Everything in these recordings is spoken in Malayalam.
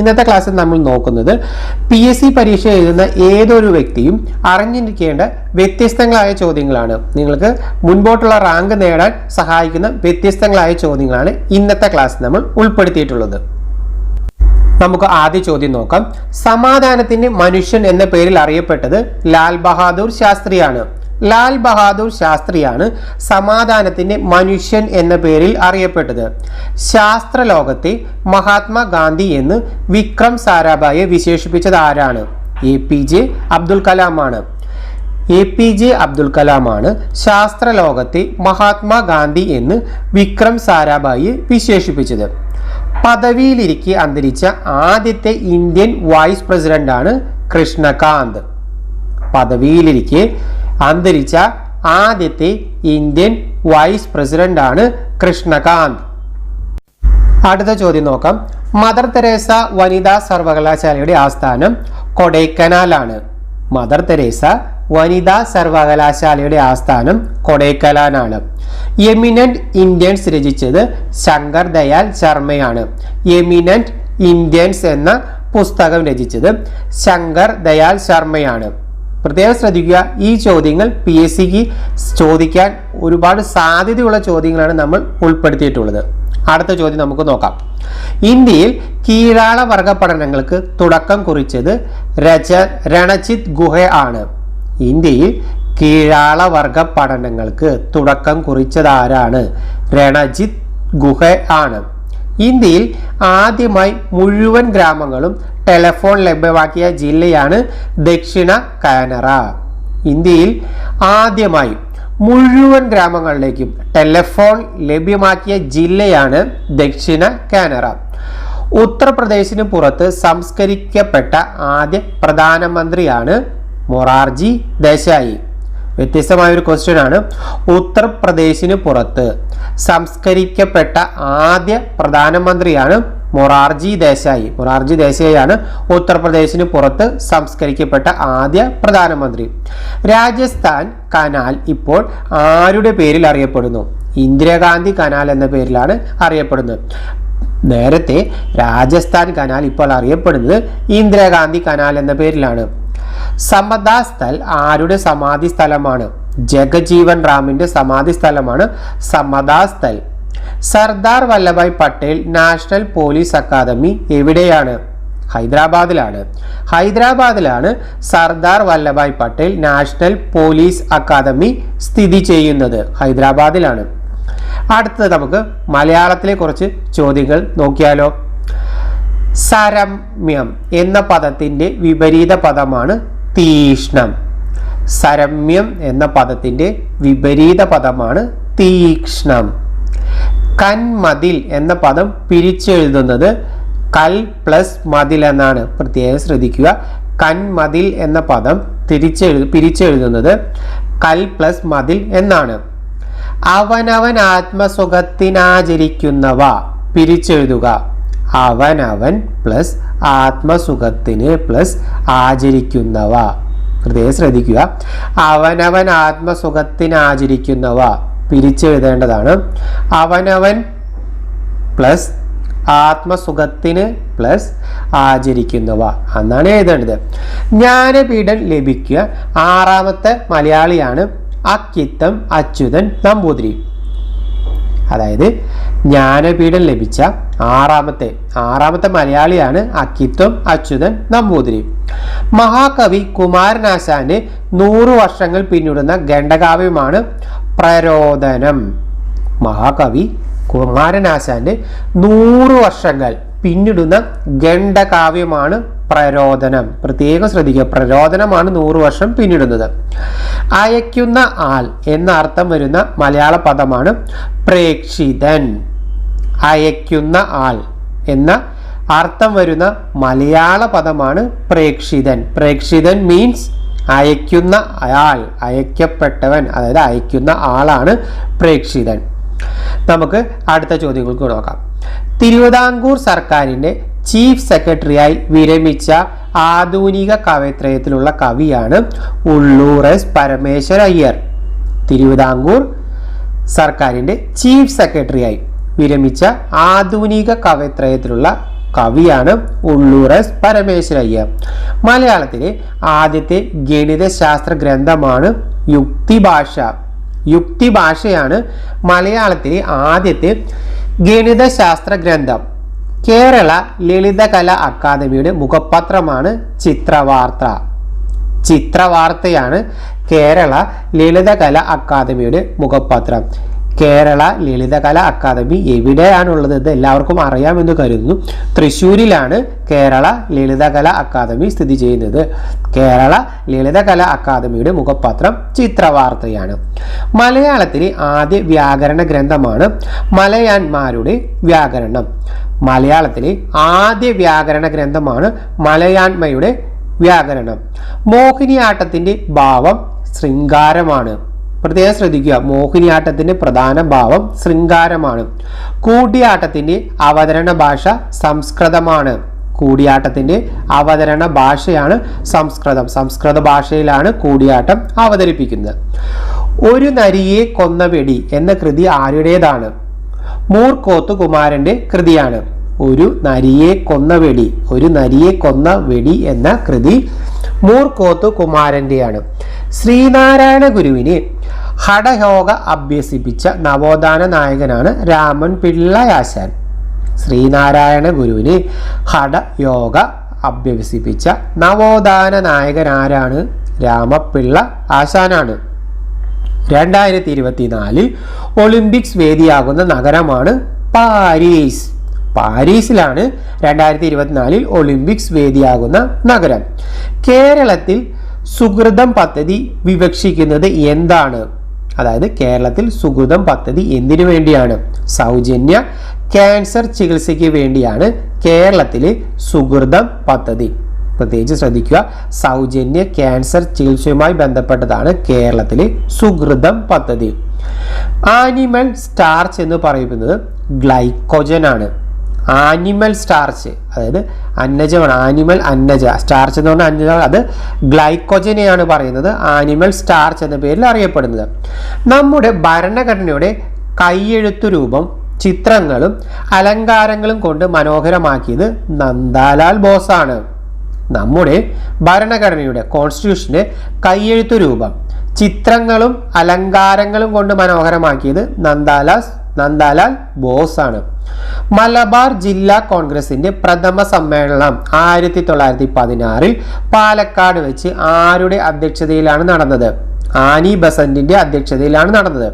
ഇന്നത്തെ ക്ലാസ്സിൽ നമ്മൾ നോക്കുന്നത് പി എസ് സി പരീക്ഷ എഴുതുന്ന ഏതൊരു വ്യക്തിയും അറിഞ്ഞിരിക്കേണ്ട വ്യത്യസ്തങ്ങളായ ചോദ്യങ്ങളാണ്. നിങ്ങൾക്ക് മുൻപോട്ടുള്ള റാങ്ക് നേടാൻ സഹായിക്കുന്ന വ്യത്യസ്തങ്ങളായ ചോദ്യങ്ങളാണ് ഇന്നത്തെ ക്ലാസ്സിൽ നമ്മൾ ഉൾപ്പെടുത്തിയിട്ടുള്ളത്. നമുക്ക് ആദ്യ ചോദ്യം നോക്കാം. സമാധാനത്തിന്റെ മനുഷ്യൻ എന്ന പേരിൽ അറിയപ്പെട്ടത് ലാൽ ബഹാദൂർ ശാസ്ത്രിയാണ്. ലാൽ ബഹാദൂർ ശാസ്ത്രിയാണ് സമാധാനത്തിന്റെ മനുഷ്യൻ എന്ന പേരിൽ അറിയപ്പെട്ടത്. ശാസ്ത്രലോകത്തെ മഹാത്മാഗാന്ധി എന്ന് വിക്രം സാരാഭായെ വിശേഷിപ്പിച്ചത് ആരാണ്? എ പി ജെ അബ്ദുൽ കലാമാണ്. എ പി ജെ അബ്ദുൽ കലാമാണ് ശാസ്ത്രലോകത്തെ മഹാത്മാഗാന്ധി എന്ന് വിക്രം സാരാഭായി വിശേഷിപ്പിച്ചത്. പദവിയിലിരിക്കെ അന്തരിച്ച ആദ്യത്തെ ഇന്ത്യൻ വൈസ് പ്രസിഡന്റാണ് കൃഷ്ണകാന്ത്. പദവിയിലിരിക്കെ അന്തരിച്ച ആദ്യത്തെ ഇന്ത്യൻ വൈസ് പ്രസിഡന്റാണ് കൃഷ്ണകാന്ത്. അടുത്ത ചോദ്യം നോക്കാം. മദർ തെരേസ വനിതാ സർവകലാശാലയുടെ ആസ്ഥാനം കൊടൈക്കനാലാണ്. മദർ തെരേസ വനിതാ സർവകലാശാലയുടെ ആസ്ഥാനം കൊടൈക്കനാലാണ്. എമിനന്റ് ഇന്ത്യൻസ് രചിച്ചത് ശങ്കർ ദയാൽ ശർമ്മയാണ്. എമിനന്റ് ഇന്ത്യൻസ് എന്ന പുസ്തകം രചിച്ചത് ശങ്കർ ദയാൽ ശർമ്മയാണ്. പ്രത്യേകം ശ്രദ്ധിക്കുക. ഈ ചോദ്യങ്ങൾ പി എസ് സിക്ക് ചോദിക്കാൻ ഒരുപാട് സാധ്യതയുള്ള ചോദ്യങ്ങളാണ് നമ്മൾ ഉൾപ്പെടുത്തിയിട്ടുള്ളത്. അടുത്ത ചോദ്യം നമുക്ക് നോക്കാം. ഇന്ത്യയിൽ കീഴാള വർഗ പഠനങ്ങൾക്ക് തുടക്കം കുറിച്ചത് രച രണജിത് ഗുഹ ആണ്. ഇന്ത്യയിൽ കീഴാള വർഗ പഠനങ്ങൾക്ക് തുടക്കം കുറിച്ചത് ആരാണ് രണജിത് ഗുഹ ആണ്. ഇന്ത്യയിൽ ആദ്യമായി മുഴുവൻ ഗ്രാമങ്ങളും ടെലഫോൺ ലഭ്യമാക്കിയ ജില്ലയാണ് ദക്ഷിണ കാനറ. ഇന്ത്യയിൽ ആദ്യമായി മുഴുവൻ ഗ്രാമങ്ങളിലേക്കും ടെലഫോൺ ലഭ്യമാക്കിയ ജില്ലയാണ് ദക്ഷിണ കാനറ. ഉത്തർപ്രദേശിന് പുറത്ത് സംസ്കരിക്കപ്പെട്ട ആദ്യ പ്രധാനമന്ത്രിയാണ് മൊറാർജി ദേശായി. വ്യത്യസ്തമായ ഒരു ക്വസ്റ്റ്യൻ ആണ് ഉത്തർപ്രദേശിന് പുറത്ത് സംസ്കരിക്കപ്പെട്ട ആദ്യ പ്രധാനമന്ത്രിയാണ് മൊറാർജി ദേശായി. മൊറാർജി ദേശായിയാണ് ഉത്തർപ്രദേശിന് പുറത്ത് സംസ്കരിക്കപ്പെട്ട ആദ്യ പ്രധാനമന്ത്രി. രാജസ്ഥാൻ കനാൽ ഇപ്പോൾ ആരുടെ പേരിൽ അറിയപ്പെടുന്നു? ഇന്ദിരാഗാന്ധി കനാൽ എന്ന പേരിലാണ് അറിയപ്പെടുന്നത്. നേരത്തെ രാജസ്ഥാൻ കനാൽ ഇപ്പോൾ അറിയപ്പെടുന്നത് ഇന്ദിരാഗാന്ധി കനാൽ എന്ന പേരിലാണ്. സമതാ സ്ഥൽ ആരുടെ സമാധി സ്ഥലമാണ്? ജഗജീവൻ റാമിന്റെ സമാധി സ്ഥലമാണ് Samata Sthal Sardar Vallabhbhai Patel national police academy എവിടെയാണ്? ഹൈദരാബാദിലാണ്. ഹൈദരാബാദിലാണ് Sardar Vallabhbhai Patel national police academy സ്ഥിതി ചെയ്യുന്നത്. ഹൈദരാബാദിലാണ്. അടുത്തത് നമുക്ക് മലയാളത്തിലെ കുറച്ച് ചോദ്യങ്ങൾ നോക്കിയാലോ. സരമ്യം എന്ന പദത്തിന്റെ വിപരീത പദമാണ് തീഷ്ണം സരമ്യം എന്ന പദത്തിന്റെ വിപരീത പദമാണ് തീക്ഷ്ണം. കന്മതിൽ എന്ന പദം പിരിച്ചെഴുതുന്നത് കൽ പ്ലസ് മതിൽ എന്നാണ്. പ്രത്യേകം ശ്രദ്ധിക്കുക. കൻമതിൽ എന്ന പദം തിരിച്ചെഴു പിരിച്ചെഴുതുന്നത് കൽ പ്ലസ് മതിൽ എന്നാണ്. അവനവൻ ആത്മസുഖത്തിനാചരിക്കുന്നവ പിരിച്ചെഴുതുക. അവനവൻ പ്ലസ് ആത്മസുഖത്തിന് പ്ലസ് ആചരിക്കുന്നവ. പ്രത്യേകം ശ്രദ്ധിക്കുക. അവനവൻ ആത്മസുഖത്തിനാചരിക്കുന്നവ പിരിച്ചെഴുതേണ്ടതാണ്. അവനവൻ പ്ലസ് ആത്മസുഖത്തിന് പ്ലസ് ആചരിക്കുന്നവ എന്നാണ് എഴുതേണ്ടത്. ജ്ഞാനപീഠൻ ലഭിക്കുക. ആറാമത്തെ മലയാളിയാണ് അക്കിത്തം അച്യുതൻ നമ്പൂതിരി. അതായത് ജ്ഞാനപീഠം ലഭിച്ച ആറാമത്തെ ആറാമത്തെ മലയാളിയാണ് അക്കിത്വം അച്യുതൻ നമ്പൂതിരി. മഹാകവി കുമാരനാശാന്റെ നൂറു വർഷങ്ങൾ പിന്നിടുന്ന ഖണ്ഡകാവ്യമാണ് പ്രരോദനം മഹാകവി കുമാരനാശാന്റെ നൂറു വർഷങ്ങൾ പിന്നിടുന്ന ഖണ്ഡകാവ്യമാണ് പ്രരോദനം പ്രത്യേകം ശ്രദ്ധിക്കുക പ്രരോദനമാണ് നൂറ് വർഷം പിന്നിടുന്നത്. അയക്കുന്ന ആൾ എന്ന അർത്ഥം വരുന്ന മലയാള പദമാണ് പ്രേക്ഷിതൻ. അയക്കുന്ന ആൾ എന്ന അർത്ഥം വരുന്ന മലയാള പദമാണ് പ്രേക്ഷിതൻ. പ്രേക്ഷിതൻ മീൻസ് അയക്കുന്ന അയാൾ അയക്കപ്പെട്ടവൻ അതായത് അയക്കുന്ന ആളാണ് പ്രേക്ഷിതൻ. നമുക്ക് അടുത്ത ചോദ്യങ്ങൾക്ക് നോക്കാം. തിരുവിതാംകൂർ സർക്കാരിന്റെ ചീഫ് സെക്രട്ടറിയായി വിരമിച്ച ആധുനിക കവയിത്രയത്തിലുള്ള കവിയാണ് ഉള്ളൂർ എസ് പരമേശ്വര അയ്യർ. തിരുവിതാംകൂർ സർക്കാരിന്റെ ചീഫ് സെക്രട്ടറിയായി വിരമിച്ച ആധുനിക കവയിത്രയത്തിലുള്ള കവിയാണ് ഉള്ളൂർ എസ് പരമേശ്വരയ്യ. മലയാളത്തിലെ ആദ്യത്തെ ഗണിതശാസ്ത്ര ഗ്രന്ഥമാണ് യുക്തിഭാഷ. യുക്തിഭാഷയാണ് മലയാളത്തിലെ ആദ്യത്തെ ഗണിതശാസ്ത്ര ഗ്രന്ഥം. കേരള ലളിതകല അക്കാദമിയുടെ മുഖപത്രമാണ് ചിത്രവാർത്ത. ചിത്രവാർത്തയാണ് കേരള ലളിതകല അക്കാദമിയുടെ മുഖപത്രം. കേരള ലളിതകല അക്കാദമി എവിടെയാണുള്ളത് എന്ന് എല്ലാവർക്കും അറിയാമെന്ന് കരുതുന്നു. തൃശ്ശൂരിലാണ് കേരള ലളിതകല അക്കാദമി സ്ഥിതി ചെയ്യുന്നത്. കേരള ലളിതകല അക്കാദമിയുടെ മുഖപത്രം ചിത്രവാർത്തയാണ്. മലയാളത്തിലെ ആദ്യ വ്യാകരണ ഗ്രന്ഥമാണ് മലയാന്മാരുടെ വ്യാകരണം. മലയാളത്തിലെ ആദ്യ വ്യാകരണ ഗ്രന്ഥമാണ് മലയാന്മയുടെ വ്യാകരണം. മോഹിനിയാട്ടത്തിന്റെ ഭാവം ശൃംഗാരമാണ്. പ്രത്യേകം ശ്രദ്ധിക്കുക. മോഹിനിയാട്ടത്തിന്റെ പ്രധാന ഭാവം ശൃംഗാരമാണ്. കൂടിയാട്ടത്തിന്റെ അവതരണ ഭാഷ സംസ്കൃതമാണ്. കൂടിയാട്ടത്തിന്റെ അവതരണ ഭാഷയാണ് സംസ്കൃതം. സംസ്കൃത ഭാഷയിലാണ് കൂടിയാട്ടം അവതരിപ്പിക്കുന്നത്. ഒരു നരിയെ കൊന്ന വെടി എന്ന കൃതി ആരുടേതാണ്? മൂർക്കോത്ത് കുമാരന്റെ കൃതിയാണ്. ഒരു നരിയെ കൊന്ന വെടി ഒരു നരിയെ കൊന്ന വെടി എന്ന കൃതി മൂർക്കോത്ത് കുമാരന്റെയാണ്. ശ്രീനാരായണ ഗുരുവിനെ ഹഠയോഗ അഭ്യസിപ്പിച്ച നവോത്ഥാന നായകനാണ് രാമൻ പിള്ളയാശാൻ. ശ്രീനാരായണ ഗുരുവിനെ ഹഠയോഗ അഭ്യസിപ്പിച്ച നവോത്ഥാന നായകൻ ആരാണ് രാമപിള്ള ആശാനാണ്. രണ്ടായിരത്തി ഇരുപത്തിനാലിൽ ഒളിമ്പിക്സ് വേദിയാകുന്ന നഗരമാണ് പാരീസ്. പാരീസിലാണ് രണ്ടായിരത്തി ഇരുപത്തിനാലിൽ ഒളിമ്പിക്സ് വേദിയാകുന്ന നഗരം. കേരളത്തിൽ സുഹൃതം പദ്ധതി വിവക്ഷിക്കുന്നത് എന്താണ്? അതായത് കേരളത്തിൽ സുഹൃതം പദ്ധതി എന്തിനു വേണ്ടിയാണ്? സൗജന്യ ക്യാൻസർ ചികിത്സയ്ക്ക് വേണ്ടിയാണ് കേരളത്തിലെ സുഹൃതം പദ്ധതി. പ്രത്യേകിച്ച് ശ്രദ്ധിക്കുക സൗജന്യ ക്യാൻസർ ചികിത്സയുമായി ബന്ധപ്പെട്ടതാണ് കേരളത്തിലെ സുഹൃതം പദ്ധതി. ആനിമൽ സ്റ്റാർച്ച് എന്ന് പറയുന്നത് ഗ്ലൈക്കോജൻ ആണ് ആനിമൽ സ്റ്റാർച്ച് അതായത് അന്നജമാണ്. ആനിമൽ അന്നജ. സ്റ്റാർച്ച് എന്ന് പറഞ്ഞാൽ അന്നജ അത് ഗ്ലൈക്കോജനെയാണ് പറയുന്നത്. ആനിമൽ സ്റ്റാർച്ച് എന്ന പേരിൽ അറിയപ്പെടുന്നത്. നമ്മുടെ ഭരണഘടനയുടെ കൈയെഴുത്തു രൂപം ചിത്രങ്ങളും അലങ്കാരങ്ങളും കൊണ്ട് മനോഹരമാക്കിയത് നന്ദാലാൽ ബോസാണ് നമ്മുടെ ഭരണഘടനയുടെ കോൺസ്റ്റിറ്റ്യൂഷന്റെ കൈയെഴുത്തു രൂപം ചിത്രങ്ങളും അലങ്കാരങ്ങളും കൊണ്ട് മനോഹരമാക്കിയത് നന്ദാലാസ് നന്ദാലാൽ ബോസാണ് മലബാർ ജില്ലാ കോൺഗ്രസിന്റെ പ്രഥമ സമ്മേളനം ആയിരത്തി തൊള്ളായിരത്തി പതിനാറിൽ പാലക്കാട് വെച്ച് ആരുടെ അധ്യക്ഷതയിലാണ് നടന്നത്? ആനി ബസന്റിന്റെ അധ്യക്ഷതയിലാണ് നടന്നത്.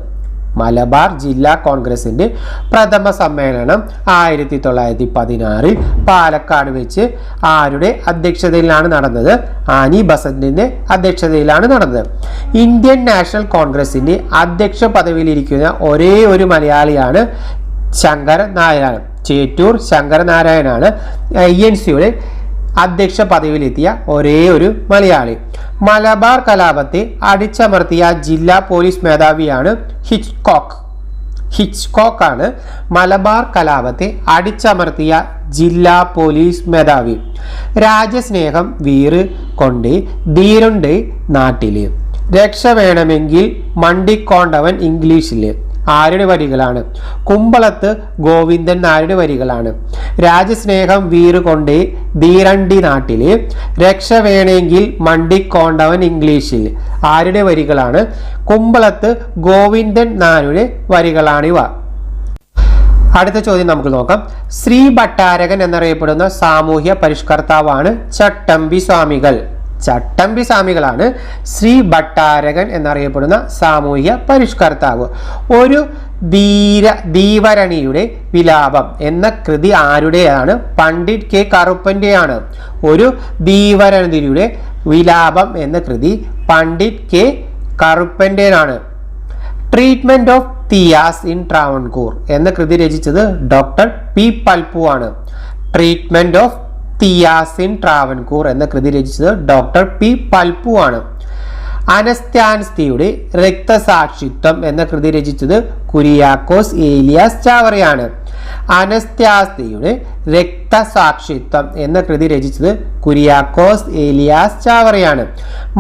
മലബാർ ജില്ലാ കോൺഗ്രസിന്റെ പ്രഥമ സമ്മേളനം ആയിരത്തി തൊള്ളായിരത്തി പതിനാറിൽ പാലക്കാട് വെച്ച് ആരുടെ അധ്യക്ഷതയിലാണ് നടന്നത്? ആനി ബസന്റിന്റെ അധ്യക്ഷതയിലാണ് നടന്നത്. ഇന്ത്യൻ നാഷണൽ കോൺഗ്രസിന്റെ അധ്യക്ഷ പദവിയിലിരിക്കുന്ന ഒരേ ഒരു മലയാളിയാണ് ശങ്കരൻ ചേറ്റൂർ ശങ്കരനാരായണാണ് ഐ എൻ സിയുടെ അധ്യക്ഷ പദവിയിലെത്തിയ ഒരേ ഒരു മലയാളി. മലബാർ കലാപത്തെ അടിച്ചമർത്തിയ ജില്ലാ പോലീസ് മേധാവിയാണ് ഹിച്ച്കോക്ക്. ഹിച്ച്കോക്ക് ആണ് മലബാർ കലാപത്തെ അടിച്ചമർത്തിയ ജില്ലാ പോലീസ് മേധാവി. രാജ്യസ്നേഹം വീറ് കൊണ്ട് ധീരുണ്ട് നാട്ടിൽ രക്ഷ വേണമെങ്കിൽ മണ്ടിക്കോണ്ടവൻ ഇംഗ്ലീഷിൽ. ആരുടെ വരികളാണ്? കുമ്പളത്ത് ഗോവിന്ദൻ നായരുടെ വരികളാണ്. രാജസ്നേഹം വീറുകൊണ്ട് ധീരണ്ടി നാട്ടിൽ രക്ഷ വേണമെങ്കിൽ മണ്ടിക്കോണ്ടവൻ ഇംഗ്ലീഷിൽ ആരുടെ വരികളാണ്? കുമ്പളത്ത് ഗോവിന്ദൻ നായരുടെ വരികളാണിവ അടുത്ത ചോദ്യം നമുക്ക് നോക്കാം. ശ്രീ ഭട്ടാരകൻ എന്നറിയപ്പെടുന്ന സാമൂഹ്യ പരിഷ്കർത്താവാണ് ചട്ടമ്പി സ്വാമികൾ. ചട്ടമ്പി സ്വാമികളാണ് ശ്രീ ഭട്ടാരകൻ എന്നറിയപ്പെടുന്ന സാമൂഹിക പരിഷ്കർത്താവ്. ഒരു ധീര ധീവരണിയുടെ വിലാപം എന്ന കൃതി ആരുടെയാണ്? പണ്ഡിറ്റ് കെ കറുപ്പന്റെയാണ്. ഒരു ധീവരണിയുടെ വിലാപം എന്ന കൃതി Pandit K കറുപ്പന്റെയാണ് treatment of Thiyas in Travancore എന്ന കൃതി രചിച്ചത് ഡോക്ടർ പി പൽപ്പു ആണ് treatment of Thiyas in Travancore എന്ന കൃതി രചിച്ചത് ഡോക്ടർ പി പൽപ്പു ആണ്. അനസ്ത്യാൻസ്തിയുടെ രക്തസാക്ഷിത്വം എന്ന കൃതി രചിച്ചത് കുരിയാക്കോസ് ഏലിയാസ് ചാവറയാണ്. അനസ്ത്യാസ്തിയുടെ രക്തസാക്ഷിത്വം എന്ന കൃതി രചിച്ചത് കുരിയാക്കോസ് ഏലിയാസ് ചാവറയാണ്.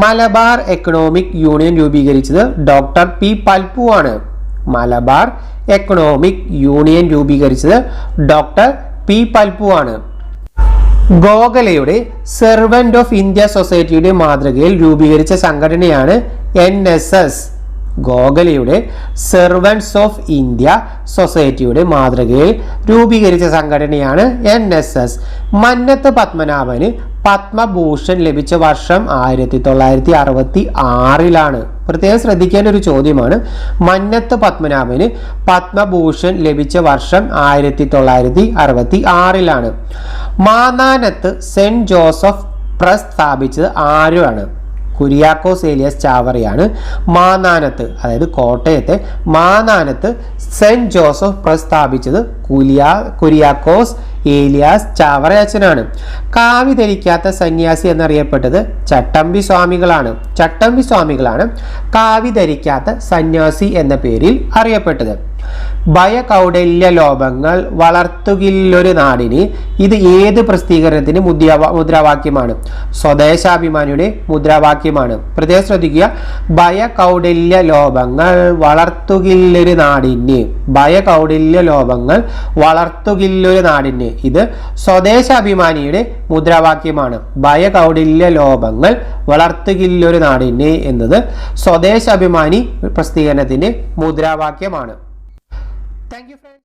മലബാർ എക്കണോമിക് യൂണിയൻ രൂപീകരിച്ചത് ഡോക്ടർ പി പൽപ്പു ആണ്. മലബാർ എക്കണോമിക് യൂണിയൻ രൂപീകരിച്ചത് ഡോക്ടർ പി പൽപ്പു ആണ്. ഗോഖലെയുടെ സെർവന്റ് ഓഫ് ഇന്ത്യ സൊസൈറ്റിയുടെ മാതൃകയിൽ രൂപീകരിച്ച സംഘടനയാണ് എൻ എസ് എസ് ഗോഖലയുടെ സെർവൻസ് ഓഫ് ഇന്ത്യ സൊസൈറ്റിയുടെ മാതൃകയിൽ രൂപീകരിച്ച സംഘടനയാണ് എൻ എസ് എസ് മന്നത്ത് പത്മനാഭന് പത്മഭൂഷൺ ലഭിച്ച വർഷം ആയിരത്തി തൊള്ളായിരത്തി അറുപത്തി ആറിലാണ് പ്രത്യേകം ശ്രദ്ധിക്കേണ്ട ഒരു ചോദ്യമാണ്. മന്നത്ത് പത്മനാഭന് പത്മഭൂഷൺ ലഭിച്ച വർഷം ആയിരത്തി തൊള്ളായിരത്തി അറുപത്തി ആറിലാണ് മാന്നാനത്ത് സെന്റ് ജോസഫ് പ്രസ് സ്ഥാപിച്ചത് ആരുമാണ് കുര്യാക്കോസ് ഏലിയസ് ചാവറയാണ് മാനാനത്ത് അതായത് കോട്ടയത്തെ മാനാനത്ത് സെന്റ് ജോസഫ് പ്രസ്താവിച്ചത് കുലിയ കുര്യാക്കോസ് ഏലിയാസ് ചാവറയച്ചനാണ്. കാവി ധരിക്കാത്ത സന്യാസി എന്നറിയപ്പെട്ടത് ചട്ടമ്പി സ്വാമികളാണ്. ചട്ടമ്പി സ്വാമികളാണ് കാവി ധരിക്കാത്ത സന്യാസി എന്ന പേരിൽ അറിയപ്പെട്ടത്. ഭയകൗടല്യ ലോപങ്ങൾ വളർത്തുകില്ലൊരു നാടിന് ഇത് ഏത് പ്രസിദ്ധീകരണത്തിന് മുദ്രാവാ മുദ്രാവാക്യമാണ്? സ്വദേശാഭിമാനിയുടെ മുദ്രാവാക്യമാണ്. പ്രത്യേകം ശ്രദ്ധിക്കുക. ഭയകൗടല്യ ലോപങ്ങൾ വളർത്തുകില്ലൊരു നാടിന്. ഭയകൗടല്യ ലോപങ്ങൾ വളർത്തുകില്ലൊരു നാടിന്. ഇത് സ്വദേശാഭിമാനിയുടെ മുദ്രാവാക്യമാണ്. ഭയകൗടല്യ ലോപങ്ങൾ വളർത്തുകില്ലൊരു നാടിന് എന്നത് സ്വദേശാഭിമാനി പ്രസിദ്ധീകരണത്തിന്റെ മുദ്രാവാക്യമാണ്. Thank you friends.